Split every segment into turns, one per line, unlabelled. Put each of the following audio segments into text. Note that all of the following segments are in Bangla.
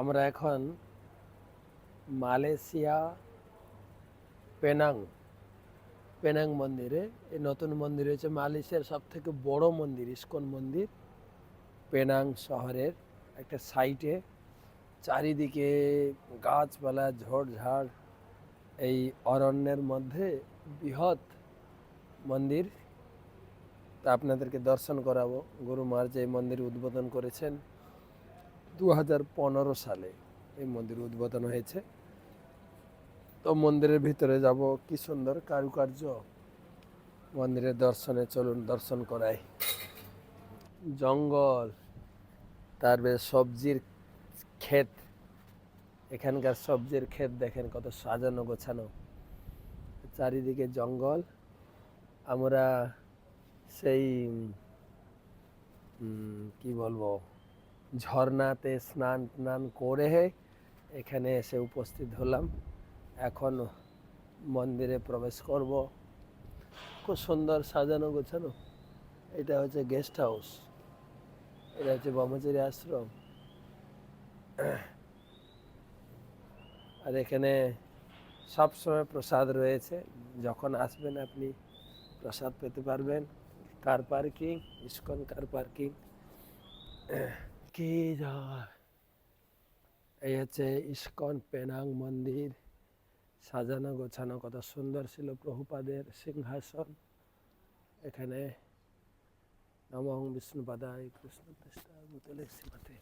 আমরা এখন মালয়েশিয়া, পেনাং পেনাং মন্দিরে। এই নতুন মন্দির হচ্ছে মালয়েশিয়ার সব থেকে বড় মন্দির, ইস্কন মন্দির। পেনাং শহরের একটা সাইটে। চারিদিকে গাছপালা, ঝোড়ঝাড়, এই অরণ্যের মধ্যে বৃহৎ মন্দির। তা আপনাদেরকে দর্শন করাবো। গুরু মহারাজ এই মন্দির উদ্বোধন করেছেন। দু হাজার পনেরো সালে এই মন্দির উদ্বোধন হয়েছে। তো মন্দিরের ভিতরে যাব, কি সুন্দর কারুকার্য। মন্দিরের দর্শনে চলুন, দর্শন করাই। জঙ্গল তারপরে সবজির ক্ষেত। এখানকার সবজির ক্ষেত দেখেন কত সাজানো গোছানো। চারিদিকে জঙ্গল। আমরা সেই কি বলব? ঝর্ণাতে স্নান টান করে এখানে এসে উপস্থিত হলাম। এখন মন্দিরে প্রবেশ করব। খুব সুন্দর সাজানো গোছানো। এটা হচ্ছে গেস্ট হাউস। এটা হচ্ছে ব্রহ্মচারী আশ্রম। আর এখানে সবসময় প্রসাদ রয়েছে। যখন আসবেন আপনি প্রসাদ পেতে পারবেন। Car parking ISKCON car parking কি এই হচ্ছে ইস্কন পেনাং মন্দির। সাজানো গোছানো কত সুন্দর ছিল প্রভুপাদের সিংহাসন। এখানে নমঃ বিষ্ণুপাদায় কৃষ্ণ শ্রীমতে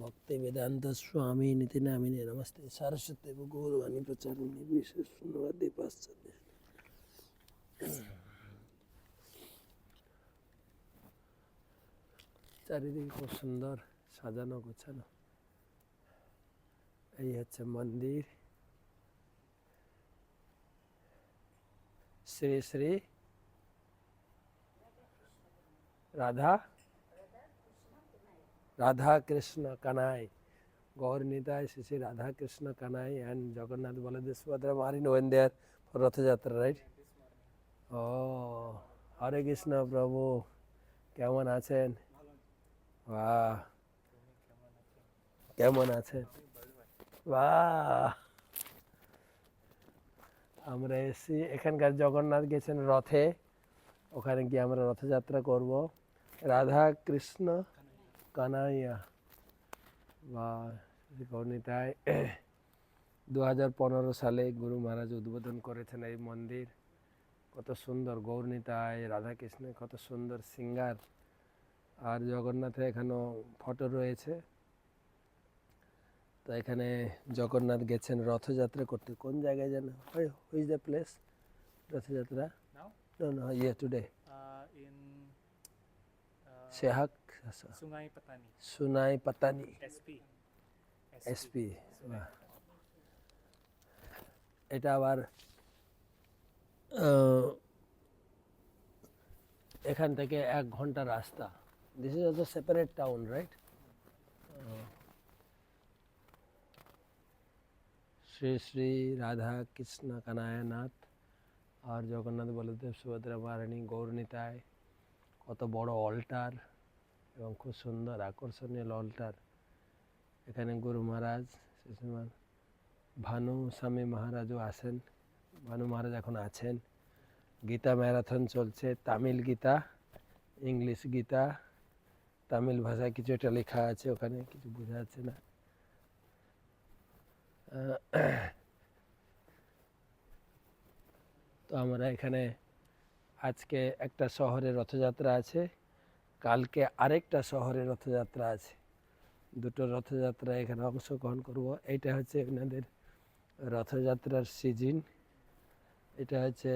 ভক্তি বেদান্ত স্বামী নীতি নামিনী নমস্তে সারস্বতী গৌরবাণী প্রচারিণী বিশেষ শূন্যবাদী পাশ্চাত্য। চারিদিকে খুব সুন্দর। সাজানো গোছানো। এই হচ্ছে মন্দির। শ্রী শ্রী রাধা রাধা কৃষ্ণ কানাই। গৌর নিতাই শ্রী শ্রী রাধা কৃষ্ণ কানাই অ্যান্ড জগন্নাথ বলদেব সুভদ্রা মারিন ওয়েন রথযাত্রা রাইট ও, হরে কৃষ্ণ প্রভু, কেমন আছেন? বাহ। কেমন আছেন? বাহ! আমরা এসেছি এখানকার জগন্নাথ গেছেন রথে। ওখানে গিয়ে আমরা রথযাত্রা করব। রাধা কৃষ্ণ কানাইয়া। বা গণিতায় দু হাজার পনেরো সালে গুরু মহারাজ উদ্বোধন করেছেন এই মন্দির। কত সুন্দর গৌরনীতায় রাধাকৃষ্ণের কত সুন্দর সিঙ্গার। আর জগন্নাথের এখানেও ফটো রয়েছে। তো এখানে জগন্নাথ গেছেন রথযাত্রা করতে। কোন জায়গায় যেন?
Who's
the place Rathayatra? No
no yeah today
সেহাক সুনাই পাতানি. এসপি এটা আবার এখান থেকে এক ঘণ্টা রাস্তা। This is also separate town right Shri Shri Radha Krishna কানায়নাথ আর জগন্নাথ বলদেব সুভদ্রা মারানী গৌরনীতায় কত বড় অল্টার এবং খুব সুন্দর আকর্ষণীয় অল্টার এখানে গুরু মহারাজ ভানু স্বামী মহারাজও আছেন ভানু মহারাজ এখন আছেন গীতা ম্যারাথন চলছে তামিল গীতা ইংলিশ গীতা তামিল ভাষায় কিছু একটা লেখা আছে, ওখানে কিছু বোঝা যাচ্ছে না। তো আমরা এখানে আজকে একটা শহরে রথযাত্রা আছে, কালকে আরেকটা শহরে রথযাত্রা আছে। দুটো রথযাত্রা এখানে অংশগ্রহণ করব। এটা হচ্ছে এনাদের রথযাত্রার সিজন। এটা হচ্ছে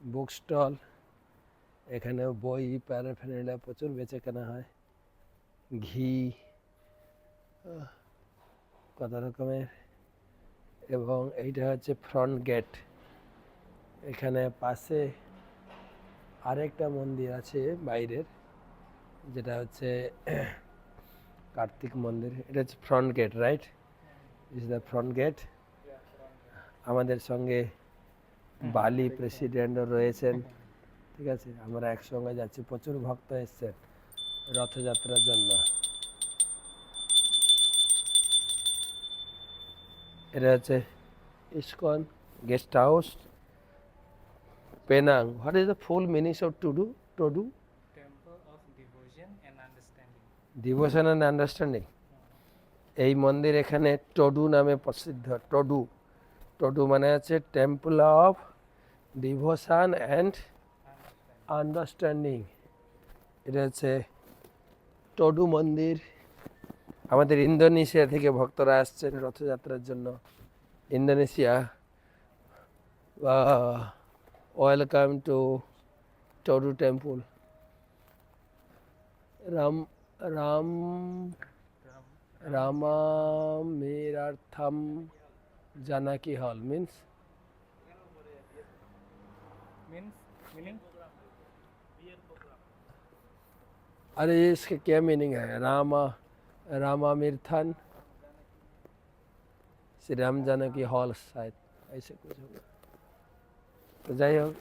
বুক স্টল এখানে বই প্যারাফেনারিয়া প্রচুর বেচে কেনা হয়। ঘি কত রকমের এবং এইটা হচ্ছে ফ্রন্ট গেট এখানে পাশে আরেকটা মন্দির আছে বাইরের, যেটা হচ্ছে কার্তিক মন্দির। এটা হচ্ছে front gate right is the front gate আমাদের সঙ্গে বালি প্রেসিডেন্টও রয়েছেন, ঠিক আছে? আমরা একসঙ্গে যাচ্ছি। প্রচুর ভক্ত এসছেন রথযাত্রার জন্য। এটা হচ্ছে ISKCON guest house Penang what is the full meanings of TDU TDU
Temple of Devotion and Understanding.
Devotion and understanding এই মন্দির এখানে টডু নামে প্রসিদ্ধ টডু। টডু মানে হচ্ছে temple of devotion and understanding এটা হচ্ছে টডু মন্দির। আমাদের ইন্দোনেশিয়া থেকে ভক্তরা আসছেন রথযাত্রার জন্য Indonesia welcome two টডু temple Ram Ram
Ram,
রামামেরার্থম জানাকি হল মিন্স
means meaning
अरे इसके क्या मीनिंग है रामा રામા મિર્થન શ્રી રામ જાનકી হল সাহেব তো যাই হোক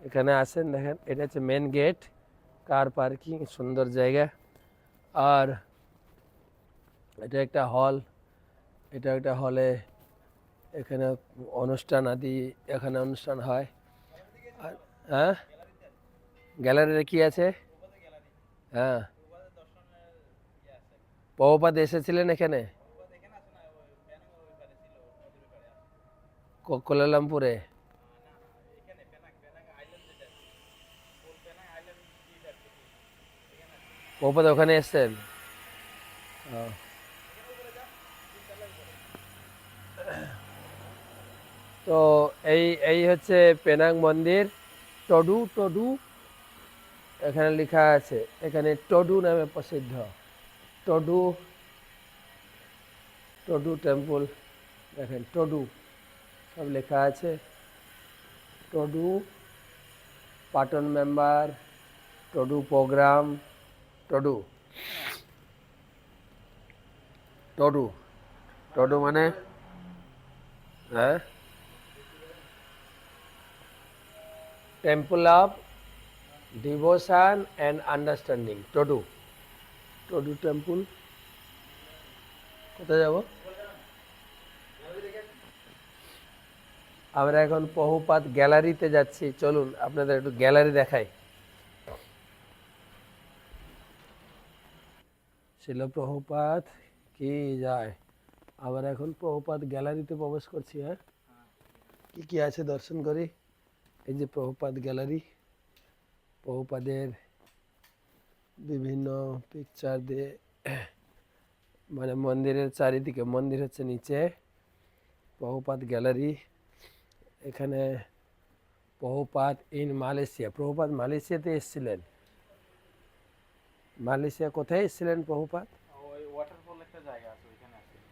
এখানে আসেন দেখেন এটা হচ্ছে মেন গেট কার পার্কিং সুন্দর জায়গা আর এটা একটা হল এটা একটা হলে এখানে অনুষ্ঠান আদি এখানে অনুষ্ঠান হয় আর হ্যাঁ গ্যালারিতে কি আছে হ্যাঁ প্রভুপাত এসেছিলেন এখানে? কোলালামপুরে? প্রভুপাত ওখানে এসছেন? তো এই এই হচ্ছে পেনাং মন্দির। টডু টডু, এখানে লেখা আছে, এখানে টডু নামে প্রসিদ্ধ। টডু টডু টেম্পল দেখেন টডু সব লেখা আছে। টডু পাটন মেম্বার টডু প্রোগ্রাম টডু টডু টডু মানে? হ্যাঁ? Temple of devotion and understanding TDU TDU temple. কোথায় যাব? আমরা এখন বহুপাত গ্যালারিতে যাচ্ছি। চলুন, আপনাদের একটু গ্যালারি দেখাই। ছিল প্রভুপাত কি যায়? আবার এখন প্রভুপাত গ্যালারিতে প্রবেশ করছি হ্যাঁ? কি কি আছে দর্শন করি? এই যে প্রভুপাত গ্যালারি প্রভুপাদের বিভিন্ন পিকচার দিয়ে মানে মন্দিরের চারিদিকে মন্দির হচ্ছে নিচে বহুপাত গ্যালারি এখানে বহুপাত ইন মালয়েশিয়া প্রভুপাত মালয়েশিয়াতে এসেছিলেন। মালয়েশিয়া কোথায় এসেছিলেন প্রভুপাত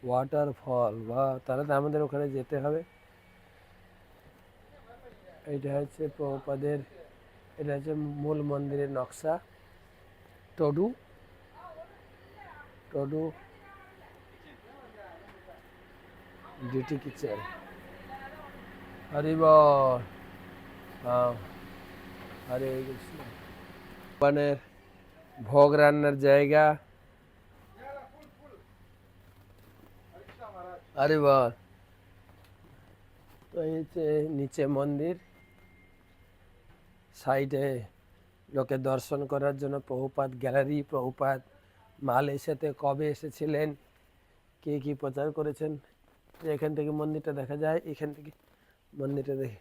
ওয়াটারফল
বা তাহলে তো আমাদের ওখানে যেতে হবে। এটা হচ্ছে প্রভুপাদের এটা হচ্ছে মূল মন্দিরের নকশা। টডু টডু ডিটি কিচেন হরিব হ্যাঁ হরে কৃষ্ণ ভগবানের ভোগ রান্নার জায়গা আরে বল তো এই যে নিচে মন্দির সাইডে লোকে দর্শন করার জন্য প্রভুপাত গ্যালারি প্রভুপাত মালয়েশিয়াতে কবে এসেছিলেন কে কি প্রচার করেছেন তো এখান থেকে মন্দিরটা দেখা যায় এখান থেকে মন্দিরটা দেখে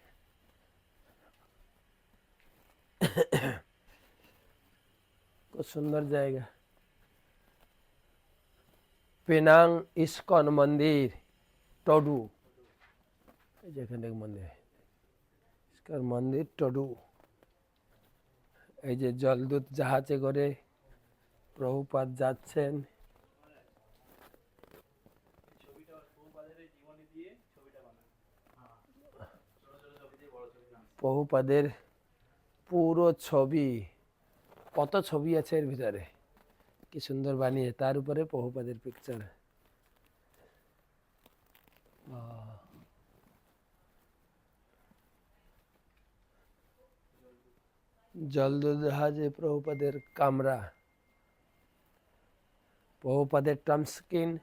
খুব সুন্দর জায়গা। পেনাং ইস্কন মন্দির, টডু। এই যে এখানে মন্দির। ইস্কন মন্দির, টডু। এই যে জলদূত জাহাজে করে প্রভুপাত যাচ্ছেন। প্রভুপাদের পুরো ছবি, কত ছবি আছে এর ভিতরে? কি সুন্দর বানিয়ে, তার উপরে প্রভুপাদের পিকচার জলদুজাহাজে প্রভুপাদের কামরা। প্রভুপাদের টামস্কিন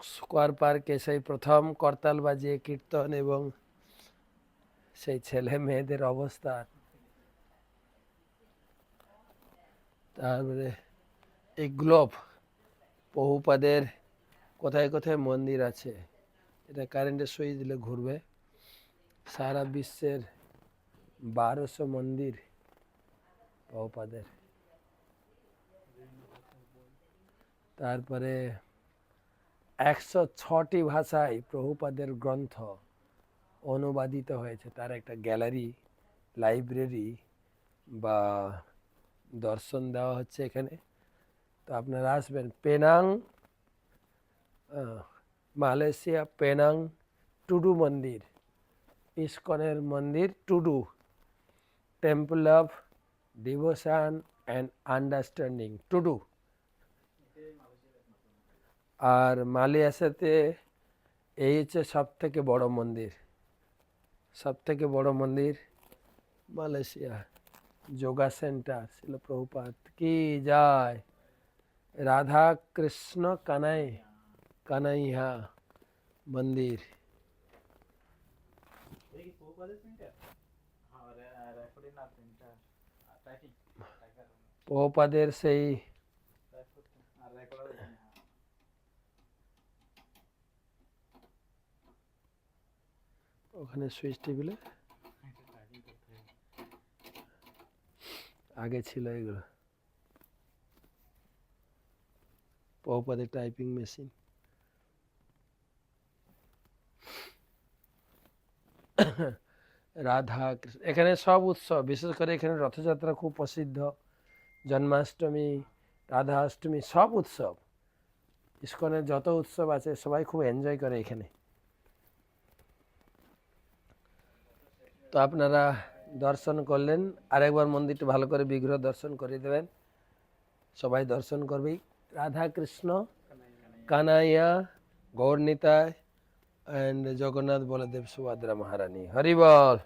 স্কোয়ার পার্কে সেই প্রথম করতাল বাজিয়ে কীর্তন এবং সেই ছেলে মেয়েদের অবস্থা তারপরে এই গ্লোব বহুপাদের কোথায় কোথায় মন্দির আছে? এটা কারেন্টের সুইচ দিলে ঘুরবে। সারা বিশ্বের বারোশো মন্দির বহুপাদের তারপরে একশো ছটি ভাষায় প্রভুপাদের গ্রন্থ অনুবাদিত হয়েছে। তার একটা গ্যালারি, লাইব্রেরি বা দর্শন দেওয়া হচ্ছে এখানে। তো আপনারা আসবেন, পেনাং মালয়েশিয়া, পেনাং, টুডু মন্দির, ইস্কনের মন্দির, TDU, temple of devotion and understanding TDU আর মালয়েশিয়াতে এই হচ্ছে সব থেকে বড় মন্দির। সব থেকে বড় মন্দির মালয়েশিয়া। যোগা সেন্টার ছিল প্রভুপাত কি যায় রাধা কৃষ্ণ কানাই কানাইয়া মন্দির।
দেখি প্রভুপাদের প্রিন্টার হ্যাঁ রেকর্ডিং না প্রিন্টার টাইপিং টাইপার
প্রভুপাদের সেই
টাইপ করতে আর রেকর্ডার হ্যাঁ
ওখানে সুইচ টেবিলে
টাইপিং করতে হবে
আগে ছিল এগুলো প্রভুপাদের টাইপিং মেশিন রাধা কৃষ্ণ, এখানে সব উৎসব, বিশেষ করে এখানে রথযাত্রা খুব প্রসিদ্ধ, জন্মাষ্টমী রাধা অষ্টমী সব উৎসব। ইস্কনের যত উৎসব আছে, সবাই খুব এনজয় করে এখানে। তো আপনারা দর্শন করলেন, আরেকবার মন্দিরটা ভালো করে বিগ্রহ দর্শন করে দেবেন। সবাই দর্শন করবেই। রাধা কৃষ্ণ, কানাইয়া গৌরনীতায় অ্যান্ড জগন্নাথ বলদেব সুভদ্রা মহারানী হরি বল